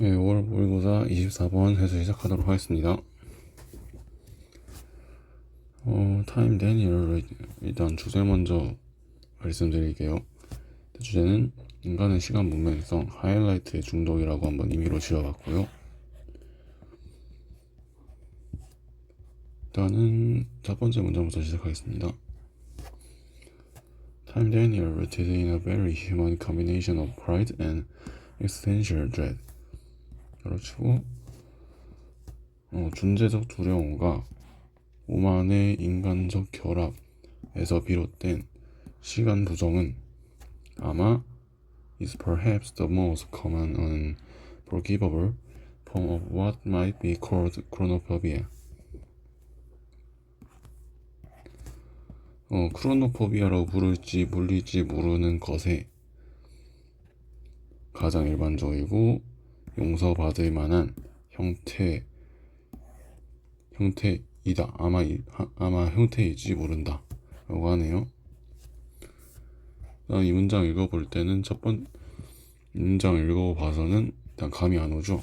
네, 5월 모의고사 24번 해서 시작하도록 하겠습니다. 어, 타임 데니얼 일단 주제 먼저 말씀드릴게요. 주제는 인간의 시간 문명성 하이라이트의 중독이라고 한번 임의로 지어봤고요. 일단은 첫 번째 문장부터 시작하겠습니다. Time Daniel rooted in a very human combination of pride and existential dread. 그렇고 어, 존재적 두려움과 오만의 인간적 결합에서 비롯된 시간 부정은 아마 is perhaps the most common and forgivable form of what might be called chronophobia. 어, 크로노포비아라고 부를지 불릴지 모르는 것에 가장 일반적이고 용서받을 만한 형태 형태이다. 아마 아마 형태일지 모른다. 라고 하네요. 아, 이 문장 읽어볼 때는 첫 번 문장 읽어봐서는 일단 감이 안 오죠.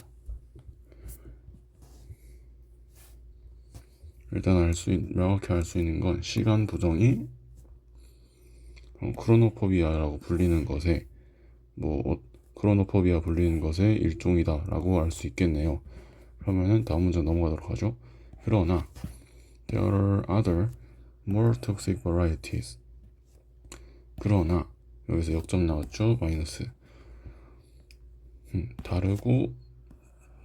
일단 알 수 명확히 알 수 있는 건 시간 부정이 어, 크로노포비아라고 불리는 것에 뭐 어, 크로노포비아 불리는 것의 일종이다 라고 알 수 있겠네요. 그러면은 다음 문장 넘어가도록 하죠. 그러나 there are other more toxic varieties. 그러나 여기서 역점 나왔죠 마이너스. 음, 다르고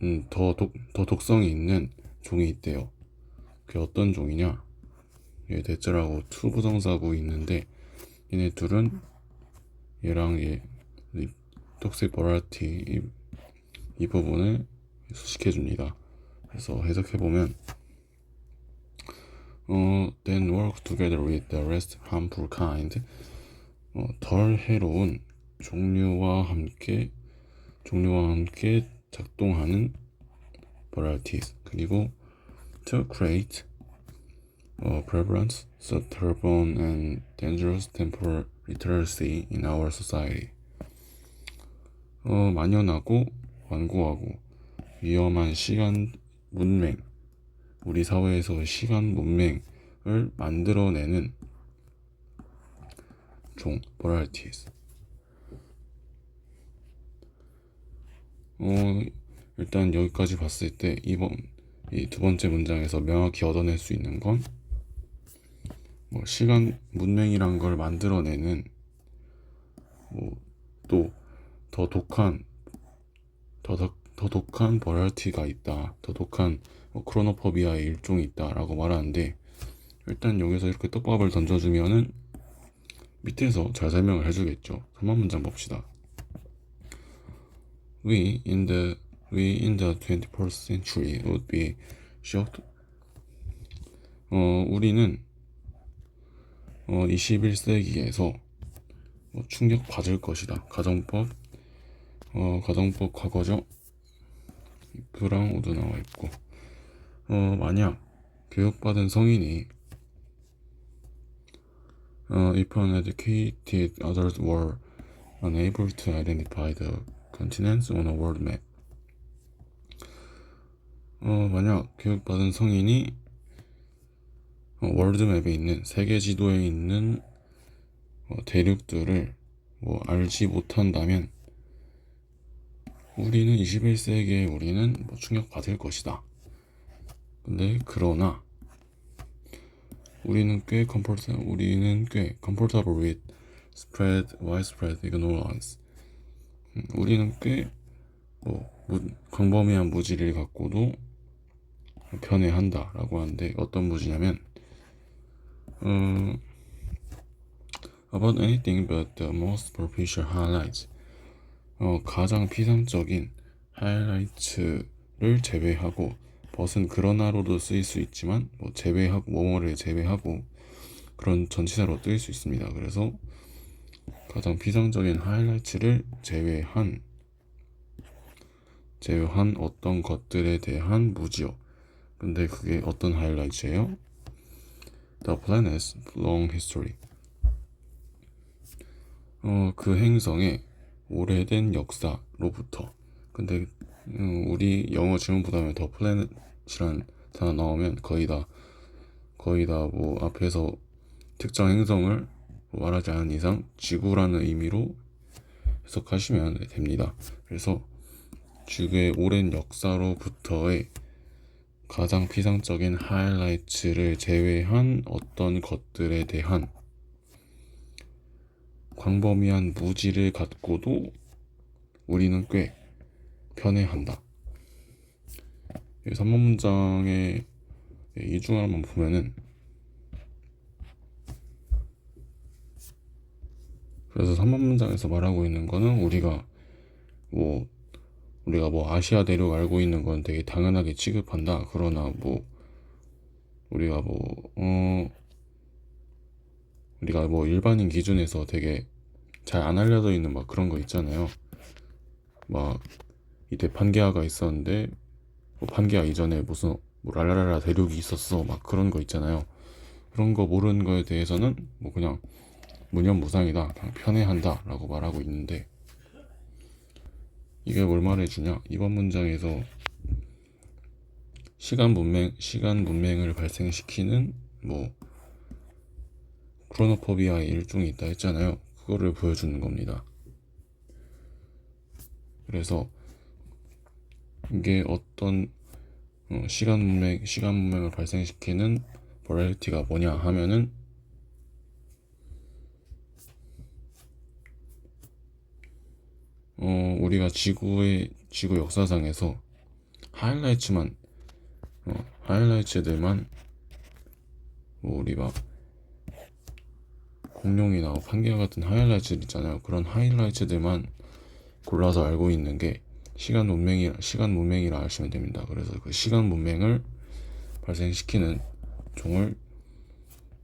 음, 더, 독, 더 독성이 있는 종이 있대요. 그게 어떤 종이냐? 얘 대절하고 투부정사구 있는데 얘네 둘은 얘랑 얘 톡식 버라티 이, 이 부분을 수식해 줍니다. 그래서 해석해 보면 어, then work together with the rest harmful kind 어, 덜 해로운 종류와 함께 종류와 함께 작동하는 varieties 그리고 to create a prevalence, stubborn and dangerous temporal literacy in our society. 어, 만연하고 완고하고 위험한 시간 문맹, 우리 사회에서 시간 문맹을 만들어내는 종, varieties. 어, 일단 여기까지 봤을 때 이번 이 두 번째 문장에서 명확히 얻어낼 수 있는 건 뭐 시간 문맹이란 걸 만들어내는 뭐또 더 독한 더, 더, 더 독한 버라이티가 있다. 더 독한 뭐 크로노포비아의 일종이 있다라고 말하는데 일단 여기서 이렇게 떡밥을 던져주면은 밑에서 잘 설명을 해주겠죠. 3번 문장 봅시다. We in the we in the 21st century would be shocked. 어, 우리는 어, 21세기에서 뭐 충격 받을 것이다. 가정법, 어, 가정법 과거죠. if랑 오도 나와 있고, 어, 만약 교육받은 성인이 어, if uneducated others were unable to identify the continents on a world map. 어, 만약 교육받은 성인이 어, 월드맵에 있는 세계 지도에 있는 어, 대륙들을 뭐 알지 못한다면 우리는 21세기에 우리는 뭐 충격받을 것이다. 근데 그러나 우리는 꽤 comfort 우리는 꽤 comfortable with spread widespread ignorance. 음, 우리는 꽤뭐 광범위한 무지를 갖고도 편애한다라고 하는데 어떤 무지냐면 음, about anything but the most superficial highlights. 어, 가장 피상적인 하이라이트를 제외하고 벗은 그러나로도 쓰일 수 있지만 뭐 제외하고 뭐뭐를 제외하고 그런 전치사로 뜨일 수 있습니다. 그래서 가장 피상적인 하이라이트를 제외한 제외한 어떤 것들에 대한 무지요. 근데 그게 어떤 하이라이트예요? The planet's long history. 어, 그 행성의 오래된 역사로부터. 근데 음, 우리 영어 지문보다는 더 플래닛이란 단어 나오면 거의 다 거의 다 뭐 앞에서 특정 행성을 말하지 않은 이상 지구라는 의미로 해석하시면 됩니다. 그래서 지구의 오랜 역사로부터의 가장 피상적인 하이라이트를 제외한 어떤 것들에 대한 광범위한 무지를 갖고도 우리는 꽤 편애한다. 이 3번 문장의 한번 보면은 그래서 3번 문장에서 말하고 있는 거는 우리가 뭐 우리가 뭐 아시아 대륙 알고 있는 건 되게 당연하게 취급한다. 그러나 뭐 우리가 뭐 어 우리가 뭐 일반인 기준에서 되게 잘 안 알려져 있는 막 그런 거 있잖아요. 막 이때 판게아가 있었는데 뭐 판게아 이전에 무슨 뭐 랄라라라 대륙이 있었어 막 그런 거 있잖아요. 그런 거 모르는 거에 대해서는 뭐 그냥 무념무상이다 그냥 편애한다 라고 말하고 있는데 이게 뭘 말해주냐 이번 문장에서 시간 문맹 시간 문맹을 발생시키는 뭐 크로노포비아의 일종이 있다 했잖아요. 그거를 보여주는 겁니다. 그래서 이게 어떤 어, 시간 문맹 시간 문맹을 발생시키는 버라이티가 뭐냐 하면은 어, 우리가 지구의 지구 역사상에서 하이라이트만 어, 하이라이트들만 뭐 우리 막 공룡이나 판ge와 같은 하이라이트들 있잖아요. 그런 하이라이트들만 골라서 알고 있는 게 시간 문맹이 시간 문맹이라 하시면 됩니다. 그래서 그 시간 문맹을 발생시키는 종을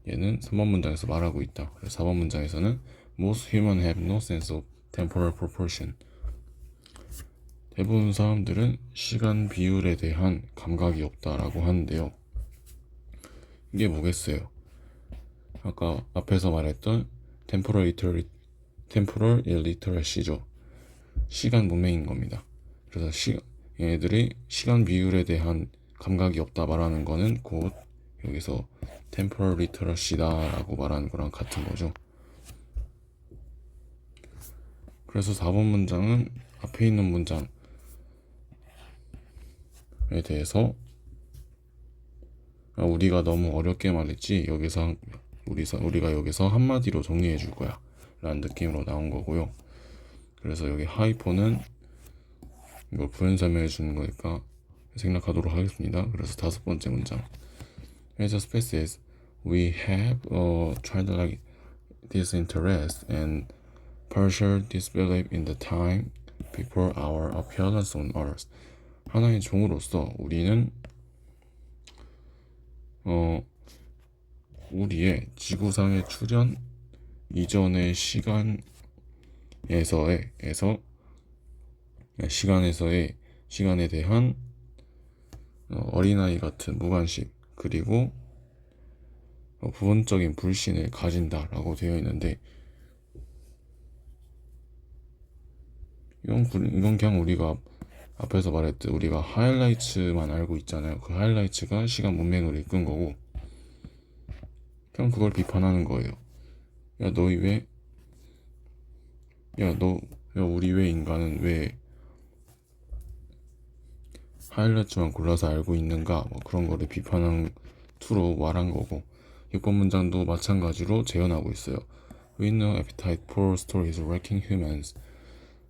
얘는 3번 문장에서 말하고 있다. 그래서 4번 문장에서는 most human have no sense of temporal proportion. 대부분 사람들은 시간 비율에 대한 감각이 없다라고 하는데요. 이게 뭐겠어요? 아까 앞에서 말했던 temporal illiteracy, temporal illiteracy죠. 시간 문맹인 겁니다. 그래서 시, 얘네들이 시간 비율에 대한 감각이 없다 말하는 거는 곧 여기서 temporal literacy다 라고 말하는 거랑 같은 거죠. 그래서 4번 문장은 앞에 있는 문장에 대해서 아, 우리가 너무 어렵게 말했지 여기서 우리 우리가 여기서 한마디로 정리해 줄 거야 라는 느낌으로 나온 거고요. 그래서 여기 하이포는 이걸 부연 설명해 주는 거니까 생략하도록 하겠습니다. 그래서 다섯 번째 문장. As a species, we have a childlike disinterest and partial disbelief in the time before our appearance on Earth. 하나의 종으로서 우리는 어 우리의 지구상의 출현 이전의 시간에서의 에서 시간에서의 시간에 대한 어, 어린아이 같은 무관심 그리고 어, 부분적인 불신을 가진다라고 되어 있는데 이건 구- 이건 그냥 우리가 앞에서 말했듯 우리가 하이라이트만 알고 있잖아요. 그 하이라이트가 시간 문맹을 이끈 거고 그냥 그걸 비판하는 거예요. 야 너희 왜? 야 너, 야 우리 왜 인간은 왜 하이라이트만 골라서 알고 있는가? 뭐 그런 거를 비판한 투로 말한 거고 6번 문장도 마찬가지로 재현하고 있어요. With no appetite for stories wrecking humans.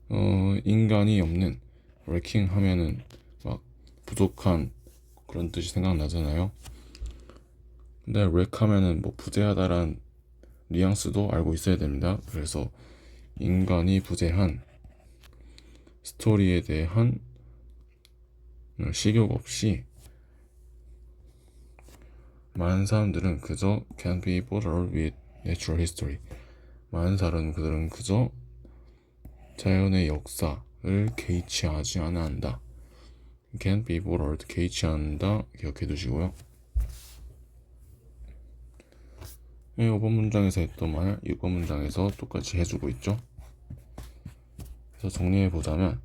어, 인간이 없는 wrecking 하면은 막 부족한 그런 뜻이 생각나잖아요. 근데 wreck 하면은 뭐 부재하다란 뉘앙스도 알고 있어야 됩니다. 그래서 인간이 부재한 스토리에 대한 식욕 없이 많은 사람들은 그저 can be bothered with natural history. 많은 사람들은 그저 자연의 역사를 개의치 하지 않아 한다. can be bothered 개의치 않는다 기억해 두시고요. 네, 5번 문장에서 했던 말 6번 문장에서 똑같이 해주고 있죠. 그래서 정리해 보자면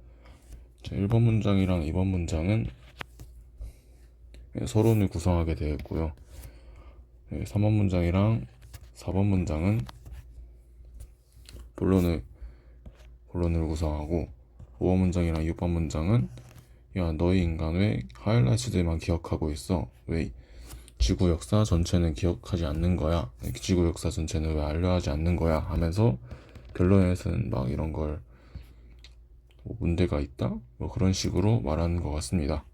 자, 1번 문장이랑 2번 문장은 예, 서론을 구성하게 되어 있고요. 예, 3번 문장이랑 4번 문장은 본론을 본론을 구성하고 5번 문장이랑 6번 문장은 야 너희 인간 왜 하이라이트들만 기억하고 있어? 왜 지구 역사 전체는 기억하지 않는 거야? 지구 역사 전체는 왜 알려하지 않는 거야? 하면서 결론에서는 막 이런 걸 뭐 문제가 있다? 뭐 그런 식으로 말하는 것 같습니다.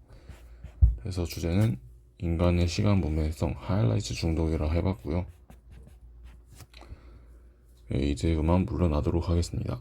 그래서 주제는 인간의 시간 분배성 하이라이트 중독이라 해봤고요. 예, 이제 그만 물러나도록 하겠습니다.